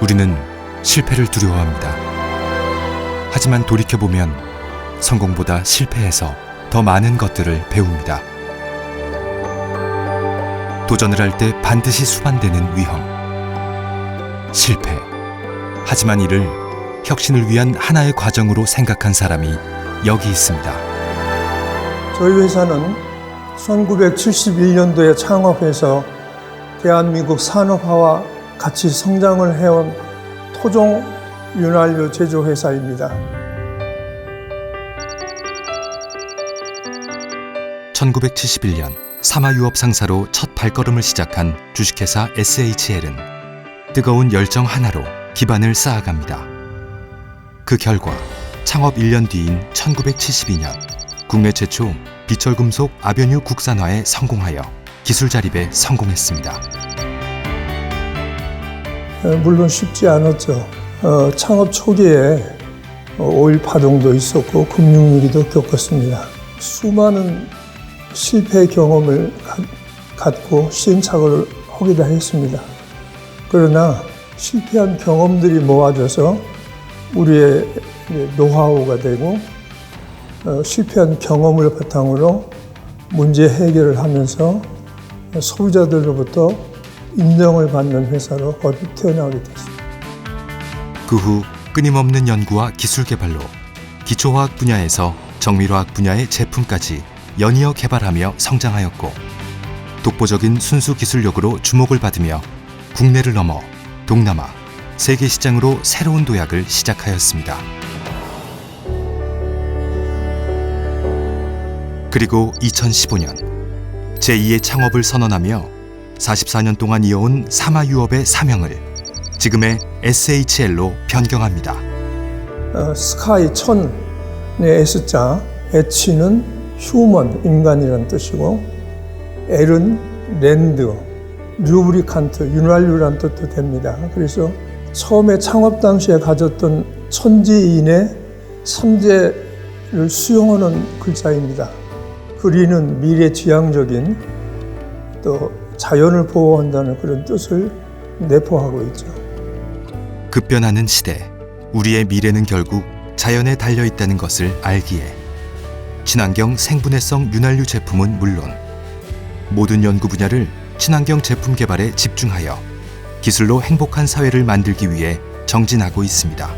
우리는 실패를 두려워합니다. 하지만 돌이켜보면 성공보다 실패에서 더 많은 것들을 배웁니다. 도전을 할 때 반드시 수반되는 위험. 실패. 하지만 이를 혁신을 위한 하나의 과정으로 생각한 사람이 여기 있습니다. 저희 회사는 1971년도에 창업해서 대한민국 산업화와 같이 성장을 해온 토종 윤활유 제조 회사입니다. 1971년 사마유업 상사로 첫 발걸음을 시작한 주식회사 SHL은 뜨거운 열정 하나로 기반을 쌓아갑니다. 그 결과 창업 1년 뒤인 1972년 국내 최초 비철금속 아변유 국산화에 성공하여 기술 자립에 성공했습니다. 어, 물론 쉽지 않았죠. 어, 창업 초기에 어, 오일 파동도 있었고 금융위기도 겪었습니다. 수많은 실패 경험을 가- 갖고 시행착오를 하기도 했습니다. 그러나 실패한 경험들이 모아져서 우리의 노하우가 되고 어, 실패한 경험을 바탕으로 문제 해결을 하면서 소비자들로부터 인정을 받는 회사로 태어나게 됐습니다. 그 후 끊임없는 연구와 기술 개발로 기초화학 분야에서 정밀화학 분야의 제품까지 연이어 개발하며 성장하였고 독보적인 순수 기술력으로 주목을 받으며 국내를 넘어 동남아, 세계 시장으로 새로운 도약을 시작하였습니다. 그리고 2015년 제2의 창업을 선언하며 44년 동안 이어온 사마유업의 사명을 지금의 SHL로 변경합니다. 어, 스카이 천의 S자, H는 휴먼 인간이라는 뜻이고 L은 랜드, 류브리칸트 윤활유라는 뜻도 됩니다. 그래서 처음에 창업 당시에 가졌던 천지인의 삼재를 수용하는 글자입니다. 그리는 미래 지향적인 또 자연을 보호한다는 그런 뜻을 내포하고 있죠. 급변하는 시대, 우리의 미래는 결국 자연에 달려 있다는 것을 알기에 친환경 생분해성 윤활유 제품은 물론 모든 연구 분야를 친환경 제품 개발에 집중하여 기술로 행복한 사회를 만들기 위해 정진하고 있습니다.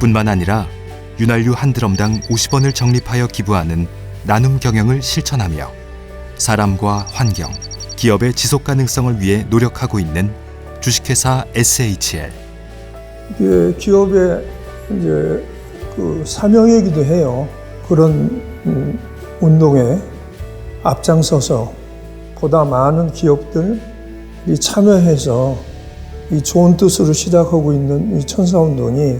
뿐만 아니라 윤활유 한 드럼당 50원을 적립하여 기부하는 나눔 경영을 실천하며 사람과 환경, 기업의 지속 가능성을 위해 노력하고 있는 주식회사 SHL. 이게 기업의 이제 그 사명이기도 해요. 그런 음, 운동에 앞장서서 보다 많은 기업들이 참여해서 이 좋은 뜻으로 시작하고 있는 이 천사 운동이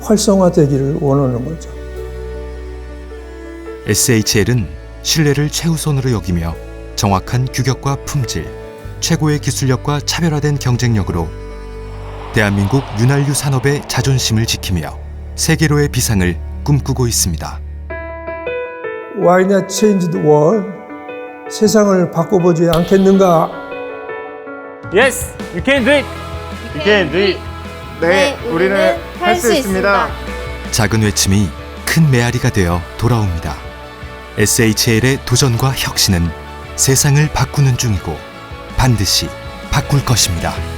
활성화되기를 원하는 거죠. SHL은 신뢰를 최우선으로 여기며 정확한 규격과 품질, 최고의 기술력과 차별화된 경쟁력으로 대한민국 윤활유 산업의 자존심을 지키며 세계로의 비상을 꿈꾸고 있습니다. Why not change the world? 세상을 바꿔보지 않겠는가? Yes, you can do it. You can do it. 네, 우리는 할 수 있습니다. 작은 외침이 큰 메아리가 되어 돌아옵니다. SHL의 도전과 혁신은 세상을 바꾸는 중이고 반드시 바꿀 것입니다.